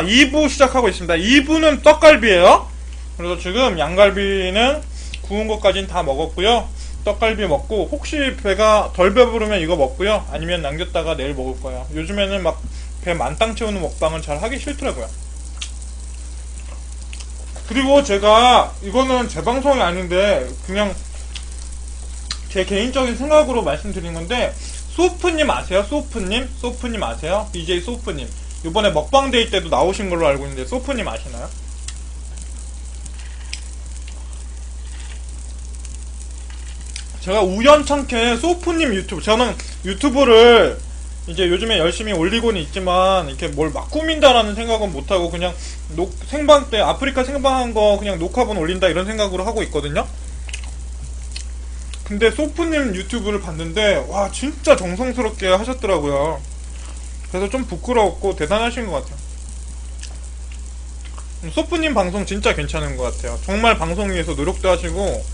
자, 2부 시작하고 있습니다. 2부는 떡갈비예요. 그래서 지금 양갈비는 구운 것까지는 다 먹었고요. 떡갈비 먹고 혹시 배가 덜 배부르면 이거 먹고요. 아니면 남겼다가 내일 먹을 거예요. 요즘에는 막 배 만땅 채우는 먹방은 잘 하기 싫더라고요. 그리고 제가 이거는 제 방송이 아닌데 그냥 제 개인적인 생각으로 말씀드린 건데 소프님 아세요? 소프님? 소프님 아세요? BJ 소프님. 이번에 먹방 데이 때도 나오신 걸로 알고 있는데 소프님 아시나요? 제가 우연찮게 소프님 유튜브 저는 유튜브를 이제 요즘에 열심히 올리고는 있지만 이렇게 뭘 막 꾸민다라는 생각은 못하고 그냥 녹- 생방 때 아프리카 생방한 거 그냥 녹화본 올린다 이런 생각으로 하고 있거든요. 근데 소프님 유튜브를 봤는데 와 진짜 정성스럽게 하셨더라고요. 그래서 좀 부끄러웠고 대단하신 것 같아요. 음, 소프님 방송 진짜 괜찮은 것 같아요. 정말 방송 위해서 노력도 하시고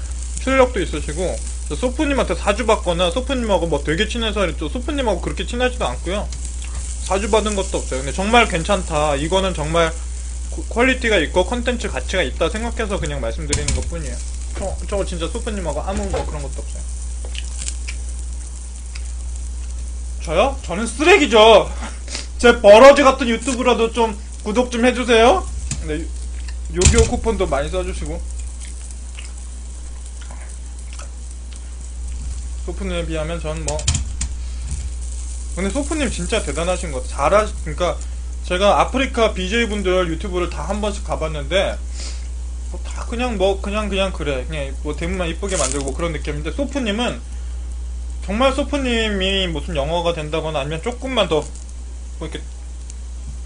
실력도 있으시고 저 소프님한테 사주 받거나 소프님하고 뭐 되게 친해서 또 소프님하고 그렇게 친하지도 않고요. 사주 받은 것도 없어요. 근데 정말 괜찮다. 이거는 정말 고- 퀄리티가 있고 컨텐츠 가치가 있다 생각해서 그냥 말씀드리는 것 뿐이에요. 저, 저거 진짜 소프님하고 아무 뭐 그런 것도 없어요. 저요? 저는 쓰레기죠. 제 버러지 같은 유튜브라도 좀 구독 좀 해주세요. 네, 요기요 쿠폰도 많이 써주시고. 소프님에 비하면 전 뭐. 근데 소프님 진짜 대단하신 것 같아요. 잘하, 그러니까 제가 아프리카 BJ분들 유튜브를 다 한 번씩 가봤는데, 뭐 다 그냥 뭐, 그냥 그냥 그래. 그냥 뭐 대문만 이쁘게 만들고 뭐 그런 느낌인데, 소프님은 정말 소프님이 무슨 영어가 된다거나 아니면 조금만 더, 뭐 이렇게,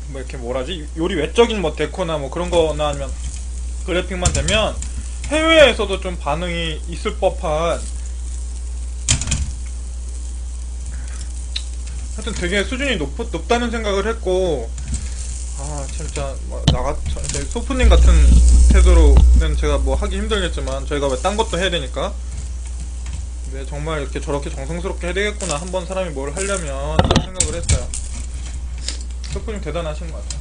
뭐 이렇게 뭐라지? 요리 외적인 뭐 데코나 뭐 그런 거나 아니면 그래픽만 되면 해외에서도 좀 반응이 있을 법한 하여튼 되게 수준이 높, 높다는 생각을 했고 아 진짜 뭐 나가 저- 소프님 같은 태도로는 제가 뭐 하기 힘들겠지만 저희가 왜 딴 것도 해야 되니까 네 정말 이렇게 저렇게 정성스럽게 해야 되겠구나. 한 번 사람이 뭘 하려면 생각을 했어요. 소프님 대단하신 것 같아요.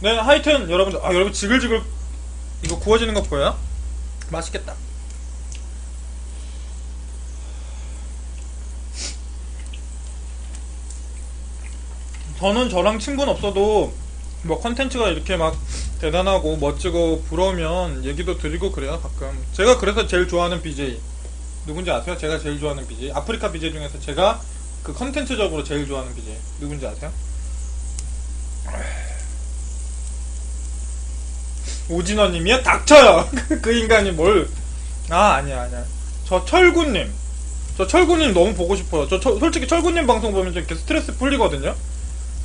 네 하여튼 여러분들 아 여러분 지글지글 이거 구워지는 거 보여요? 맛있겠다. 저는 저랑 친분 없어도 뭐 컨텐츠가 이렇게 막 대단하고 멋지고 부러우면 얘기도 드리고 그래요 가끔. 제가 그래서 제일 좋아하는 BJ 누군지 아세요? 제가 제일 좋아하는 BJ 아프리카 BJ 중에서 제가 그 컨텐츠적으로 제일 좋아하는 BJ 누군지 아세요? 오진원님이요? 닥쳐요! 그 인간이 뭘. 아 아니야 아니야. 저 철구님. 저 철구님 너무 보고 싶어요. 저 철- 솔직히 철구님 방송 보면 좀 이렇게 스트레스 풀리거든요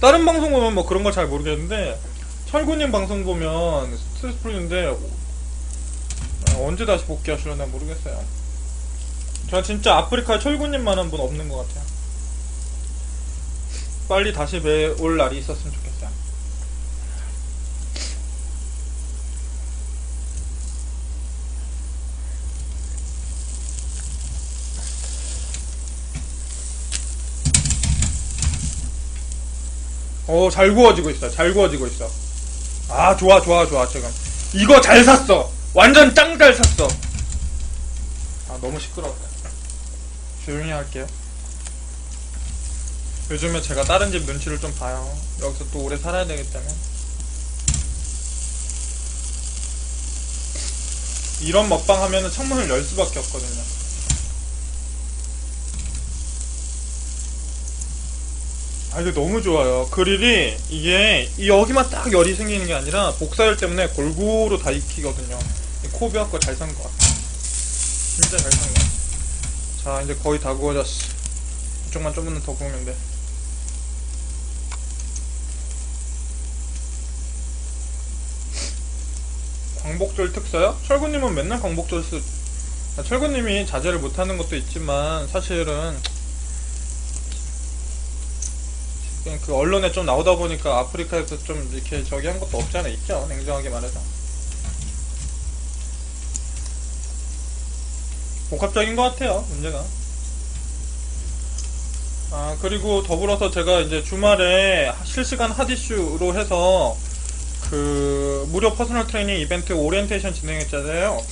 다른 방송 보면 뭐 그런 거잘 모르겠는데 철구님 방송 보면 스트레스 풀리는데 아, 언제 다시 복귀하시려나 모르겠어요. 저 진짜 아프리카 철구님만한 분 없는 것 같아요. 빨리 다시 뵈올 날이 있었으면 좋겠어요. 오, 잘 구워지고 있어. 잘 구워지고 있어. 아, 좋아, 좋아, 좋아, 지금. 이거 잘 샀어. 완전 짱 잘 샀어. 아, 너무 시끄럽다. 조용히 할게요. 요즘에 제가 다른 집 눈치를 좀 봐요. 여기서 또 오래 살아야 되기 때문에. 이런 먹방 하면은 창문을 열 수밖에 없거든요. 아 이게 너무 좋아요. 그릴이 이게 이 여기만 딱 열이 생기는 게 아니라 복사열 때문에 골고루 다 익히거든요. 코비아 거 잘 산 것 같아. 진짜 잘 산 것 같아. 자 이제 거의 다 구워졌어. 이쪽만 조금만 더 구우면 돼. 광복절 특사요? 철구님은 맨날 광복절 쓰. 아, 철구님이 자제를 못하는 것도 있지만 사실은 그냥 그 언론에 좀 나오다 보니까 아프리카에서 좀 이렇게 저기 한 것도 없지 않아 있죠 냉정하게 말해서 복합적인 것 같아요 문제가 아, 그리고 더불어서 제가 이제 주말에 실시간 핫이슈로 해서 그 무료 퍼스널 트레이닝 이벤트 오리엔테이션 진행했잖아요.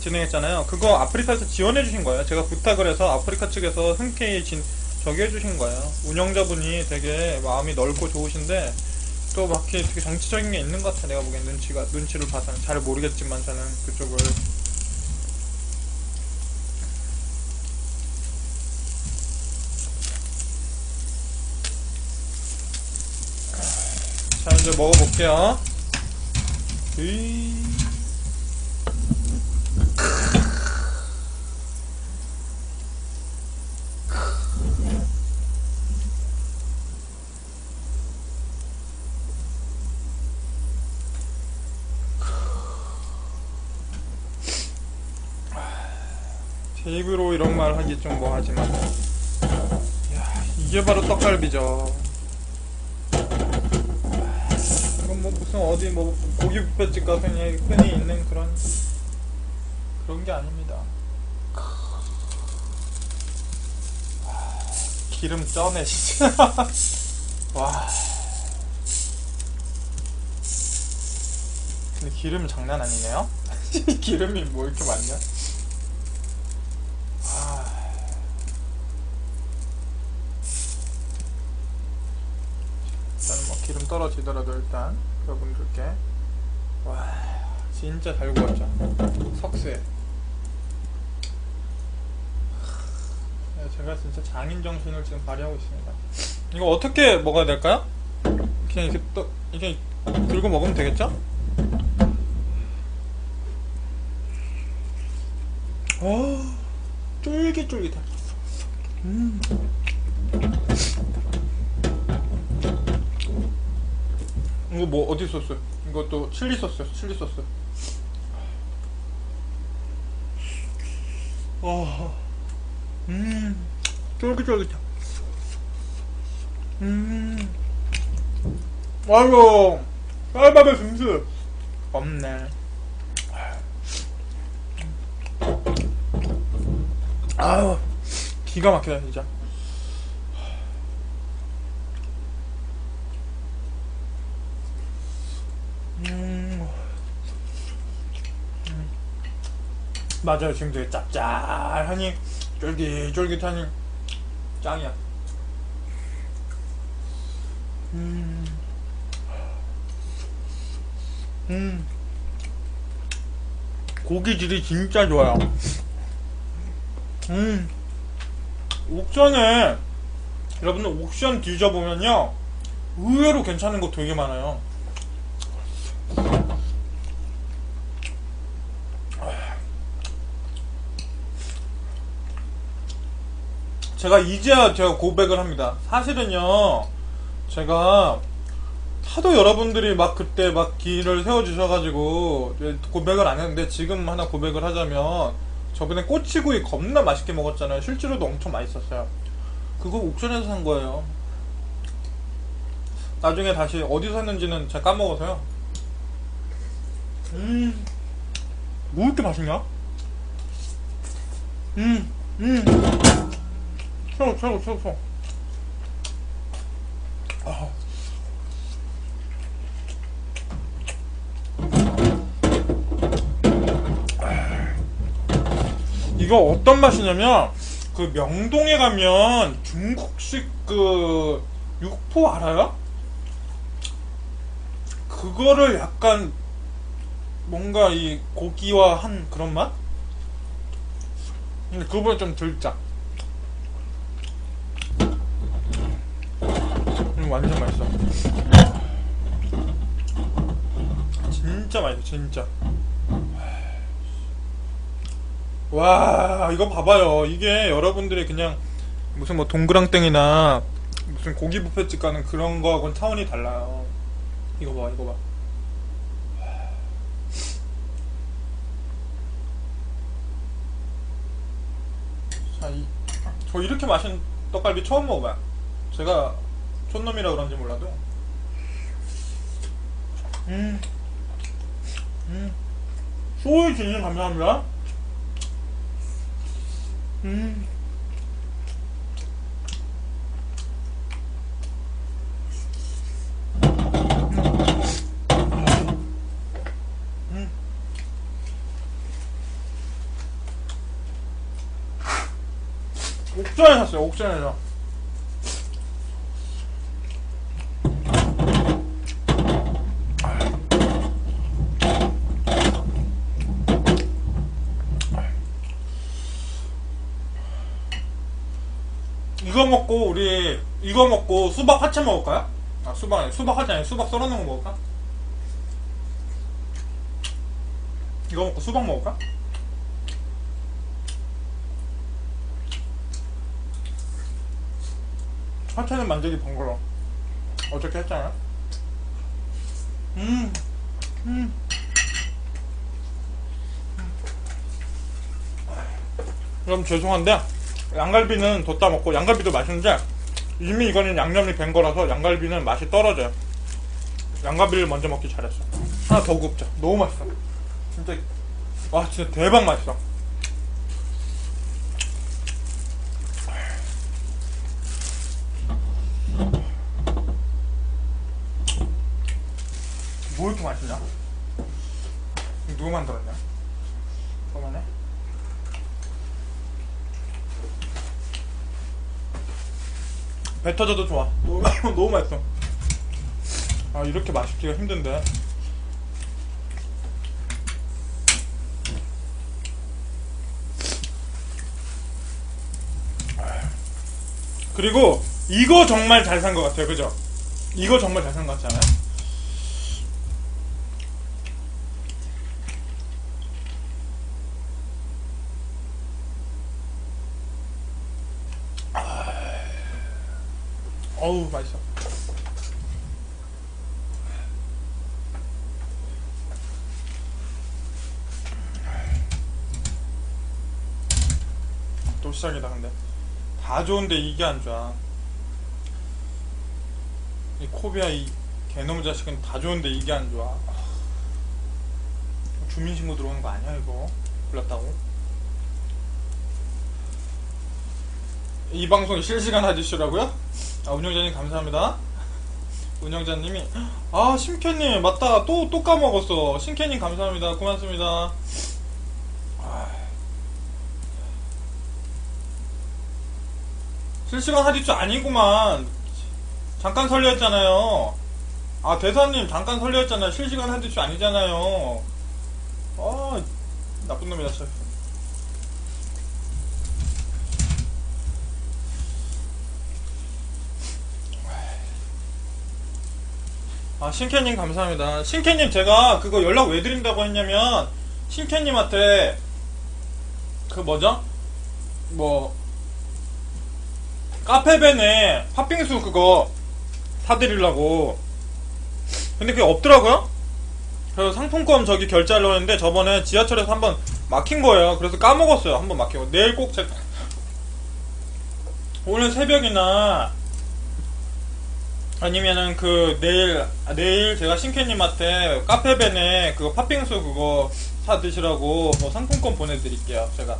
진행했잖아요. 그거 아프리카에서 지원해 주신 거예요. 제가 부탁을 해서 아프리카 측에서 흔쾌히 진, 저기 해 주신 거예요. 운영자분이 되게 마음이 넓고 좋으신데 또막 이렇게 되게 정치적인 게 있는 것 같아. 내가 보기엔 눈치가 눈치를 봐서는 잘 모르겠지만 저는 그쪽을 자 이제 먹어볼게요. 으이. 제 입으로 이런 말 하기 좀 뭐하지만 야 이게 바로 떡갈비죠. 이건 뭐 무슨 어디 뭐 고기 뷔페집 가서 그냥 흔히 있는 그런 그런 게 아닙니다. 기름 쩌네 진짜. 와. 근데 기름 장난 아니네요. 기름이 뭐 이렇게 많냐? 아. 일단 뭐 기름 떨어지더라도 일단 여러분들께 와 진짜 잘 구웠죠 석쇠 네, 제가 진짜 장인 정신을 지금 발휘하고 있습니다 이거 어떻게 먹어야 될까요? 그냥 이렇게 또 이렇게 들고 먹으면 되겠죠? 어 쫄깃쫄깃해 음. 이거 뭐 어디 소스? 이것도 칠리 소스, 칠리 소스. 어, 음, 쫄깃쫄깃해. 음, 아이고, 쌀밥에 슴스 없네. 아유, 기가 막히다 진짜. 음. 음. 맞아요. 지금 되게 짭짤하니 쫄깃쫄깃하니 짱이야. 음. 음. 고기질이 진짜 좋아요. 음. 옥션에 여러분들 옥션 뒤져보면요 의외로 괜찮은 거 되게 많아요. 제가 이제야 제가 고백을 합니다. 사실은요, 제가 하도 여러분들이 막 그때 막 길을 세워주셔가지고 고백을 안 했는데 지금 하나 고백을 하자면 저번에 꼬치구이 겁나 맛있게 먹었잖아요. 실제로도 엄청 맛있었어요. 그거 옥션에서 산 거예요. 나중에 다시 어디서 샀는지는 제가 까먹어서요. 음, 뭐 이렇게 맛있냐? 음, 음. 최고, 최고. 아. 이거 어떤 맛이냐면 그 명동에 가면 중국식 그 육포 알아요? 그거를 약간 뭔가 이 고기와 한 그런 맛? 근데 그거보다 좀 덜 짜. 음, 완전 맛있어. 진짜 맛있어, 진짜. 와, 이거 봐봐요. 이게 여러분들이 그냥 무슨 뭐 동그랑땡이나 무슨 고기 뷔페집 가는 그런 거하고는 차원이 달라요. 이거 봐, 이거 봐. 자, 이, 저 이렇게 맛있는 떡갈비 처음 먹어봐요. 제가 촌놈이라 그런지 몰라도? 음, 음. 소의 진심 감사합니다. 음. 음. 음. 옥션에 샀어요 옥션에서. 먹고 우리 이거 먹고 수박 화채 먹을까요? 아 수박 아니 수박 화채 아니 수박 썰어 놓은 거 먹을까? 이거 먹고 수박 먹을까? 화채는 만들기 번거로워 어저께 했잖아 음, 음. 그럼 죄송한데 양갈비는 뒀다 먹고 양갈비도 맛있는데 이미 이거는 양념이 된 거라서 양갈비는 맛이 떨어져요. 양갈비를 먼저 먹기 잘했어. 하나 더 굽자. 너무 맛있어. 진짜 와 진짜 대박 맛있어. 뭐 이렇게 맛있냐? 누구 만들었냐? 그만해 배 터져도 좋아. 너무, 너무 맛있어. 아, 이렇게 맛있기가 힘든데. 그리고 이거 정말 잘 산 것 같아요. 그죠? 이거 정말 잘 산 것 같지 않아요? 어우, 맛있어. 또 시작이다, 근데. 다 좋은데 이게 안 좋아. 이 코비아 이 개놈 자식은 다 좋은데 이게 안 좋아. 주민신고 들어오는 거 아니야, 이거? 불렀다고? 이 방송 실시간 해주시라고요? 아, 운영자님 감사합니다. 운영자님이 아 심캐님 맞다 또 또 까먹었어. 심캐님 감사합니다. 고맙습니다. 아. 실시간 하디츠 아니구만. 잠깐 설레었잖아요. 아 대사님 잠깐 설레었잖아요. 실시간 하디츠 아니잖아요. 아 나쁜 놈이다 진짜. 아, 신캐님 감사합니다. 신캐님 제가 그거 연락 왜 드린다고 했냐면, 신캐님한테, 그 뭐죠? 뭐, 카페벤에 팥빙수 그거 사드리려고. 근데 그게 없더라고요? 그래서 상품권 저기 결제하려고 했는데 저번에 지하철에서 한번 막힌 거예요. 그래서 까먹었어요. 한번 막히고. 내일 꼭 제가, 오늘 새벽이나 아니면은 그 내일 아, 내일 제가 신캐님한테 카페벤에 그거 팥빙수 그거 사 드시라고 뭐 상품권 보내드릴게요 제가.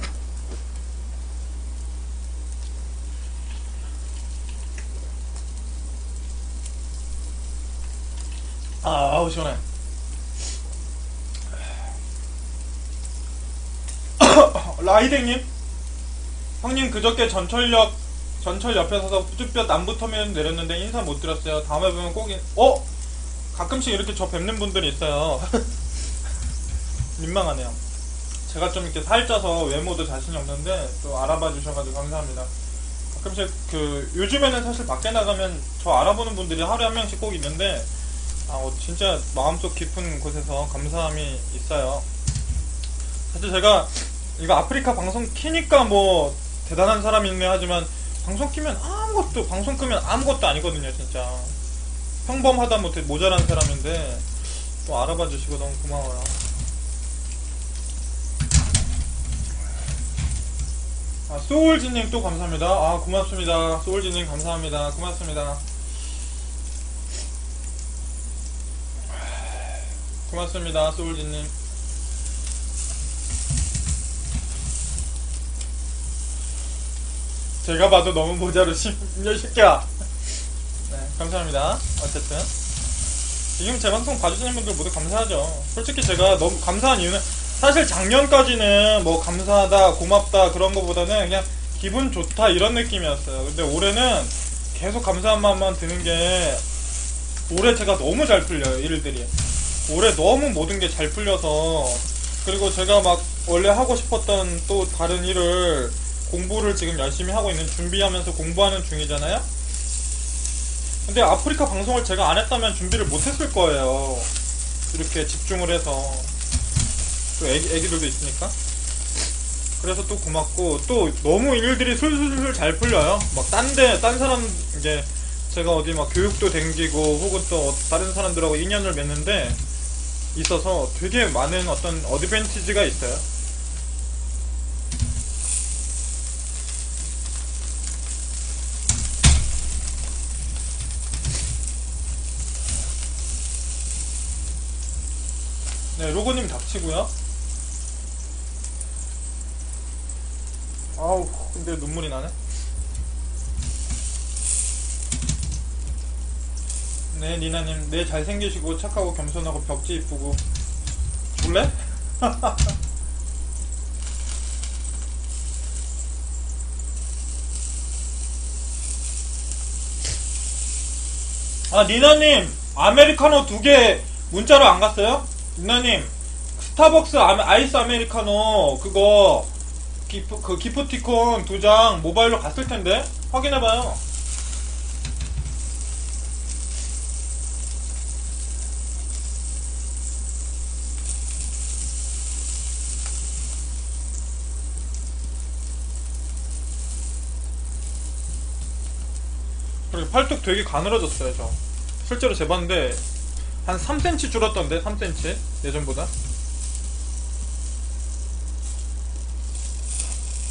아 아우 시원해. 라이댕님? 형님 그저께 전철역 전철 옆에 서서 푸주볕 남부터미널 내렸는데 인사 못 드렸어요. 다음에 보면 꼭 인... 어? 가끔씩 이렇게 저 뵙는 분들이 있어요. 민망하네요. 제가 좀 이렇게 살쪄서 외모도 자신이 없는데 또 알아봐 주셔가지고 감사합니다. 가끔씩 그 요즘에는 사실 밖에 나가면 저 알아보는 분들이 하루에 한 명씩 꼭 있는데 아 어, 진짜 마음속 깊은 곳에서 감사함이 있어요. 사실 제가 이거 아프리카 방송 키니까 뭐 대단한 사람이 있네 하지만 방송 키면 아무것도 방송 끄면 아무것도 아니거든요 진짜. 평범하다 못해 모자란 사람인데 또 알아봐 주시고 너무 고마워요. 아 소울지님 또 감사합니다. 아 고맙습니다. 소울지님 감사합니다. 고맙습니다. 고맙습니다 소울지님 제가 봐도 너무 모자르시 이 새끼야. 네, 감사합니다. 어쨌든 지금 제 방송 봐주시는 분들 모두 감사하죠. 솔직히 제가 너무 감사한 이유는 사실 작년까지는 뭐 감사하다, 고맙다 그런 거보다는 그냥 기분 좋다 이런 느낌이었어요. 근데 올해는 계속 감사한 마음만 드는 게 올해 제가 너무 잘 풀려요 일들이. 올해 너무 모든 게 잘 풀려서 그리고 제가 막 원래 하고 싶었던 또 다른 일을 공부를 지금 열심히 하고 있는 준비하면서 공부하는 중이잖아요. 근데 아프리카 방송을 제가 안 했다면 준비를 못 했을 거예요. 이렇게 집중을 해서 또 애기, 애기들도 있으니까. 그래서 또 고맙고 또 너무 일들이 술술술 잘 풀려요. 막 딴 데, 딴 사람 이제 제가 어디 막 교육도 댕기고 혹은 또 다른 사람들하고 인연을 맺는데 있어서 되게 많은 어떤 어드밴티지가 있어요. 네, 로고님 닥치고요. 아우, 근데 눈물이 나네. 네, 니나님, 네, 잘생기시고, 착하고, 겸손하고, 벽지 이쁘고. 줄래? 아, 니나님, 아메리카노 두 개 문자로 안 갔어요? 니나님, 스타벅스 아메- 아이스 아메리카노, 그거, 기프, 그 기프티콘 두 장 모바일로 갔을 텐데? 확인해봐요. 그리고 팔뚝 되게 가늘어졌어요, 저. 실제로 재봤는데, 한 3cm 줄었던데, 3cm? 예전보다.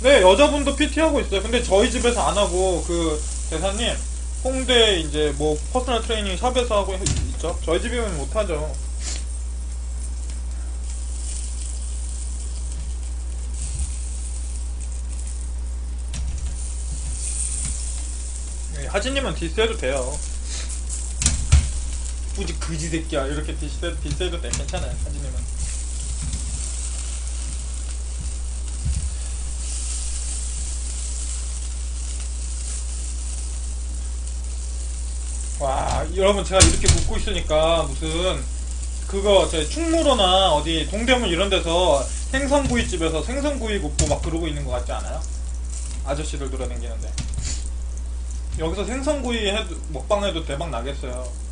네, 여자분도 PT 하고 있어요. 근데 저희 집에서 안 하고, 그, 대사님, 홍대 이제 뭐, 퍼스널 트레이닝 샵에서 하고 있죠. 저희 집이면 못 하죠. 예, 하진님은 디스해도 돼요. 굳이 그지 새끼야. 이렇게 디스, 디스해도 돼. 괜찮아요, 하진님은. 와, 여러분 제가 이렇게 묻고 있으니까 무슨 그거 제 충무로나 어디 동대문 이런 데서 생선구이집에서 생선구이 굽고 막 그러고 있는 것 같지 않아요? 아저씨들 돌아다니는데 여기서 생선구이 해도 먹방 해도 대박 나겠어요.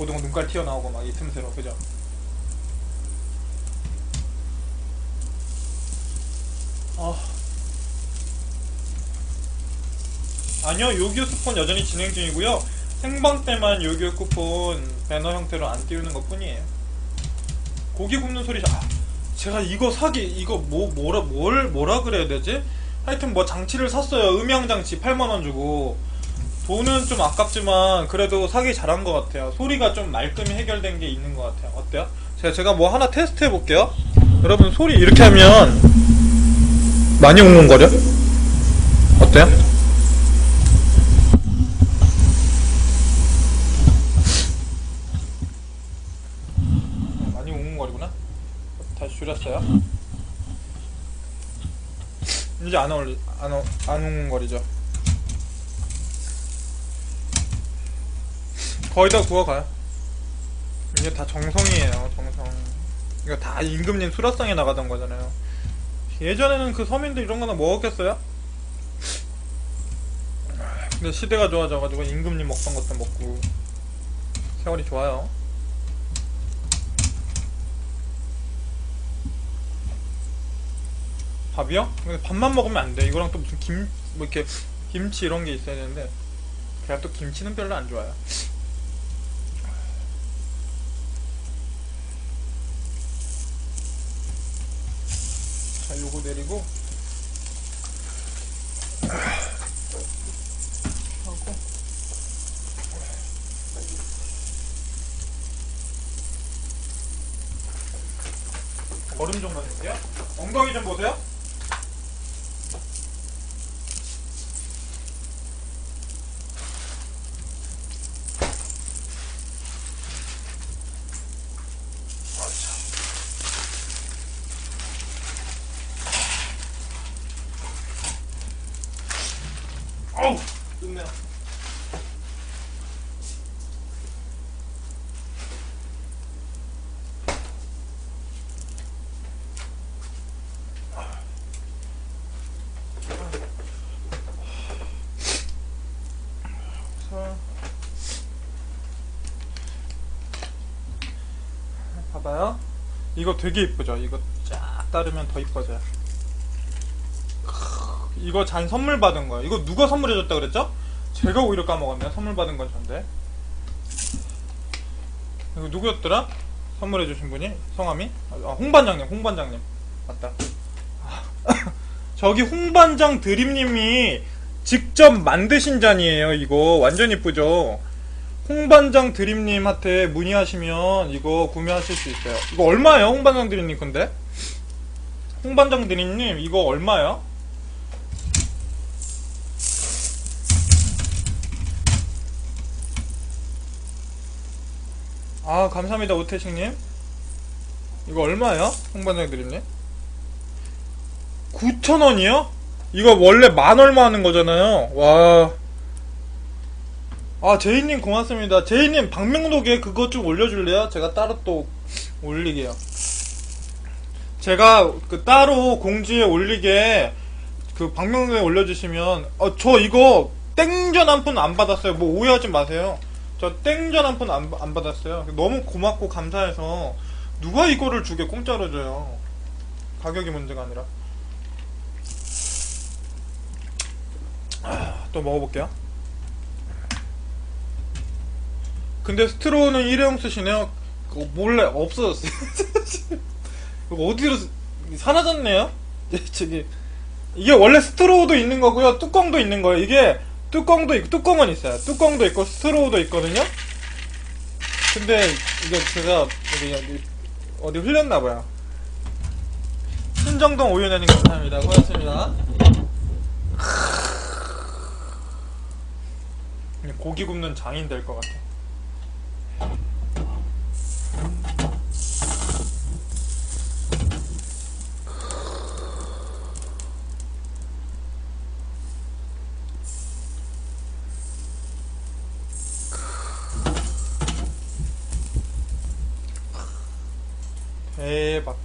고등어 눈깔 튀어나오고 막 이 틈새로 그죠? 아 아니요, 요기요 쿠폰 여전히 진행 중이고요. 생방 때만 요기요 쿠폰 배너 형태로 안 띄우는 것 뿐이에요. 고기 굽는 소리, 아, 제가 이거 사기, 이거 뭐, 뭐라, 뭘, 뭐라 그래야 되지? 하여튼 뭐 장치를 샀어요. 음향 장치 8만원 주고. 돈은 좀 아깝지만, 그래도 사기 잘한 것 같아요. 소리가 좀 말끔히 해결된 게 있는 것 같아요. 어때요? 제가, 제가 뭐 하나 테스트 해볼게요. 여러분, 소리 이렇게 하면, 많이 웅웅거려? 어때요? 많이 웅웅거리구나. 다시 줄였어요. 이제 안 어울리, 안, 어, 안 웅웅거리죠. 거의 다 구워가요. 이게 다 정성이에요, 정성. 이거 다 임금님 수라상에 나가던 거잖아요. 예전에는 그 서민들 이런 거나 먹었겠어요? 근데 시대가 좋아져가지고 임금님 먹던 것도 먹고 세월이 좋아요. 밥이요? 근데 밥만 먹으면 안 돼. 이거랑 또 무슨 김, 뭐 이렇게 김치 이런 게 있어야 되는데 제가 또 김치는 별로 안 좋아요. 자, 요거 내리고 하고 얼음 좀 넣을게요. 엉덩이 좀 보세요. 어우, 끝내. 자, 봐봐요. 이거 되게 이쁘죠? 이거 쫙 따르면 더 이뻐져요. 크, 이거 잔 선물 받은 거예요. 이거 누가 선물해줬다 그랬죠? 제가 오히려 까먹었네요. 선물 받은 건 전데. 이거 누구였더라? 선물해주신 분이? 성함이? 아, 홍반장님, 홍반장님. 맞다. 저기 홍반장 드림님이 직접 만드신 잔이에요. 이거 완전 이쁘죠? 홍반장 드림님한테 문의하시면 이거 구매하실 수 있어요. 이거 얼마예요? 홍반장 드림님 근데? 홍반장 드림님 이거 얼마예요? 아 감사합니다 오태식님 이거 얼마예요? 홍반장 드림님? 9,000원이요? 이거 원래 만 얼마 하는 거잖아요 와 아, 제이님 고맙습니다. 제이님 방명록에 그거 좀 올려줄래요? 제가 따로 또 올리게요. 제가 그 따로 공지에 올리게 그 방명록에 올려주시면 어, 저 이거 땡전 한 푼 안 받았어요. 뭐 오해하지 마세요. 저 땡전 한 푼 안 안 받았어요. 너무 고맙고 감사해서 누가 이거를 주게 공짜로 줘요. 가격이 문제가 아니라. 아, 또 먹어볼게요. 근데 스트로우는 일회용 쓰시네요. 그거 몰래 없어졌어요. 어디로 쓰- 사라졌네요? 예, 저기 이게 원래 스트로우도 있는 거고요. 뚜껑도 있는 거예요. 이게 뚜껑도 있고 뚜껑은 있어요. 뚜껑도 있고 스트로우도 있거든요. 근데 이거 제가 어디 어디, 흘렸나 봐요. 신정동 오윤현님 감사합니다. 고맙습니다. 고기 굽는 장인 될 것 같아. 대박.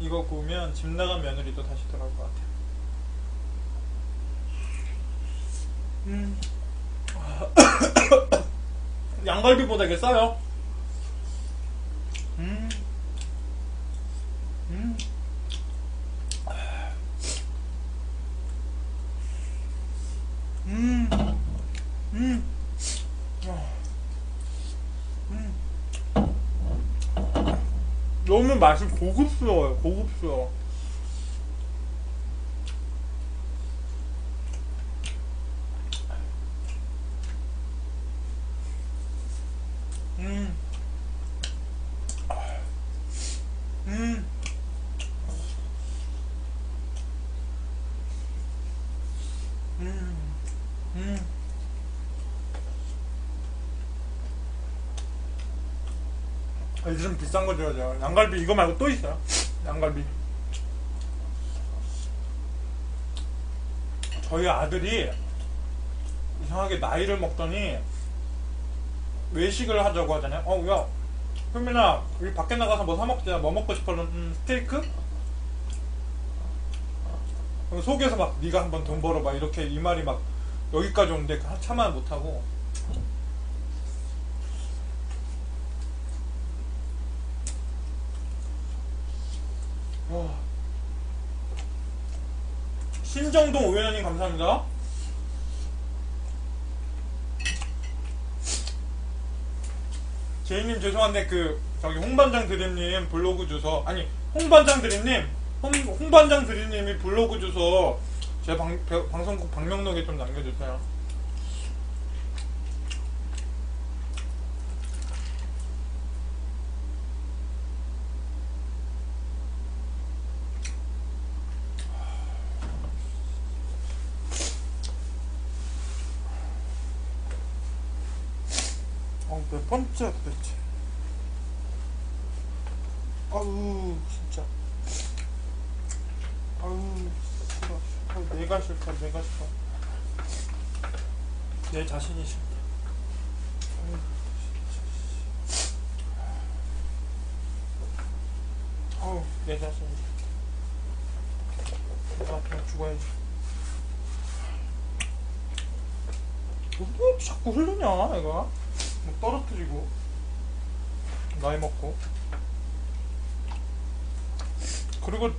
이거 구우면 집 나간 며느리도 다시 돌아올 것 같아요. 음. 양갈비보다 이게 싸요. 음. 음. 음. 음. 어. 음. 너무 맛이 고급스러워요. 고급스러워. 음. 음. 음. 음. 아, 이제 좀 비싼 거 줘야죠. 양갈비 이거 말고 또 있어요. 양갈비. 저희 아들이 이상하게 나이를 먹더니 외식을 하자고 하잖아요. 어, 야, 효민아, 우리 밖에 나가서 뭐 사 먹자. 뭐 먹고 싶어? 음, 스테이크? 속에서 막 네가 한번 돈 벌어 봐 이렇게 이 말이 막 여기까지 오는데 참아 못하고 와. 신정동 오연아님 감사합니다. 제이님 죄송한데 그 저기 홍반장 드림님 블로그 주소 아니 홍반장 드림님 홍, 홍반장 드림님이 블로그 주소 제 방, 배- 방송국 방명록에 좀 남겨주세요. 어, 몇 번째 도대체? 아우 진짜 아우 싫어 아우, 내가 싫다 내가 싫어. 내 자신이 싫다. 아우 내 자신이 싫다 내가 그냥 죽어야지. 왜 자꾸 흐르냐 애가? 뭐 떨어뜨리고. 나이 먹고. 그리고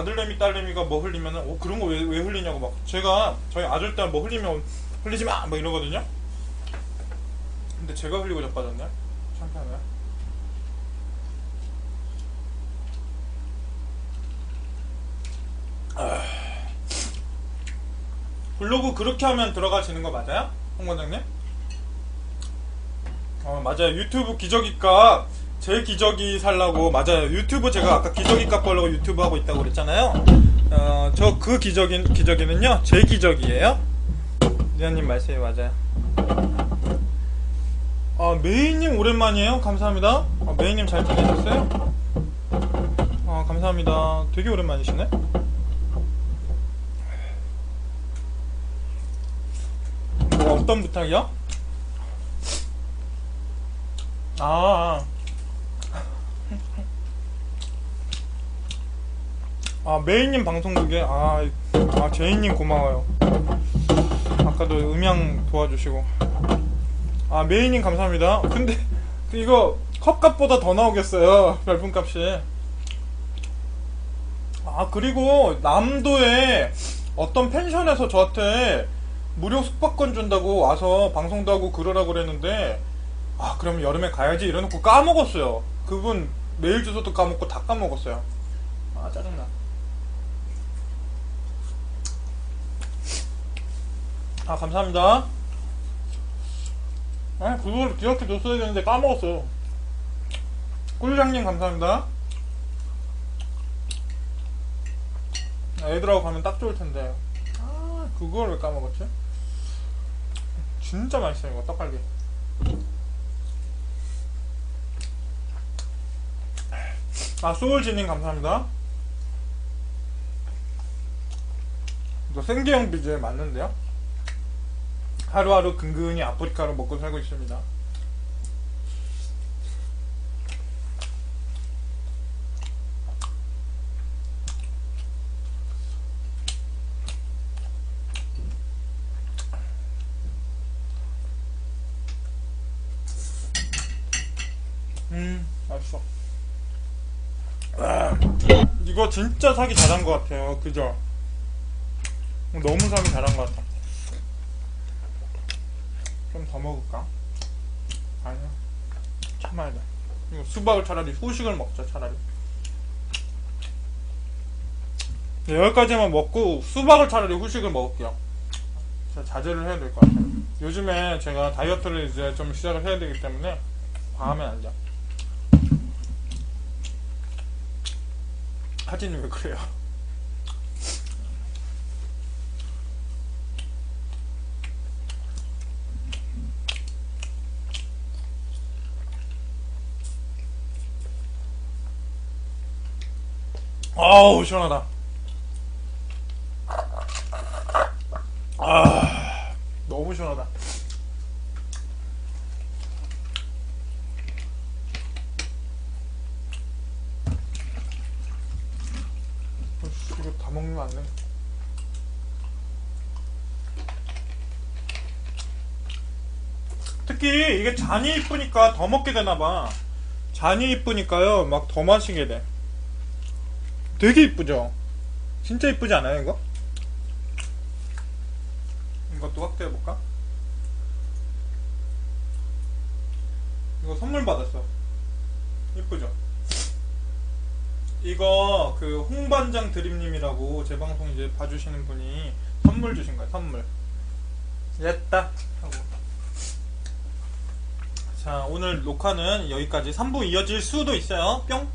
아들내미 딸내미가 뭐 흘리면은 어 그런 거 왜 왜 흘리냐고 막. 제가 저희 아들 딸 뭐 흘리면 흘리지 마 막 이러거든요? 근데 제가 흘리고 자빠졌네. 창피하네. 아. 블로그 그렇게 하면 들어가시는 거 맞아요? 홍 원장님? 어 맞아요. 유튜브 기저귀값 제 기저귀 살라고 맞아요. 유튜브 제가 아까 기저귀 값 벌려고 유튜브 하고 있다고 그랬잖아요. 어 저 그 기저귀 기저귀는요 제 기저귀예요. 리아님 말씀이 맞아요. 아 메이님 오랜만이에요. 감사합니다. 아, 메이님 잘 지내셨어요? 아 감사합니다. 되게 오랜만이시네. 뭐 어떤 부탁이요? 아, 아 메이님 방송국에 아, 아 제이님 고마워요. 아까도 음향 도와주시고 아 메이님 감사합니다. 근데 이거 컵값보다 더 나오겠어요 별풍값이. 아 그리고 남도에 어떤 펜션에서 저한테 무료 숙박권 준다고 와서 방송도 하고 그러라고 그랬는데 아 그럼 여름에 가야지 이래놓고 까먹었어요 그분 메일 주소도 까먹고 다 까먹었어요 아 짜증나 아 감사합니다. 아 그걸 기억해 뒀어야 되는데 까먹었어요. 꿀장님 감사합니다. 아, 애들하고 가면 딱 좋을 텐데. 아 그걸 왜 까먹었지? 진짜 맛있어요 이거 떡갈비. 아 소울지님 감사합니다. 이거 생계형 비주얼 맞는데요? 하루하루 근근히 아프리카로 먹고 살고 있습니다. 음 맛있어. 아, 이거 진짜 사기 잘한 것 같아요. 그죠? 너무 사기 잘한 것 같아. 좀 더 먹을까? 아니야 참아야 돼 이거 수박을 차라리 후식을 먹자 차라리 네, 여기까지만 먹고 수박을 차라리 후식을 먹을게요 자제를 해야 될 것 같아요 요즘에 제가 다이어트를 이제 좀 시작을 해야 되기 때문에 과하면 안 돼. 하진이 왜 그래요? 아우 시원하다. 아 너무 시원하다. 이거 다 먹는 거안 돼. 특히 이게 잔이 이쁘니까 더 먹게 되나봐. 잔이 이쁘니까요, 막 더 마시게 돼. 되게 이쁘죠? 진짜 이쁘지 않아요, 이거? 이것도 확대해볼까? 이거 선물 받았어. 이쁘죠? 이거 그 홍반장 드림님이라고 제 방송 이제 봐주시는 분이 선물 주신 거예요 선물 됐다 하고 자 오늘 녹화는 여기까지 3부 이어질 수도 있어요 뿅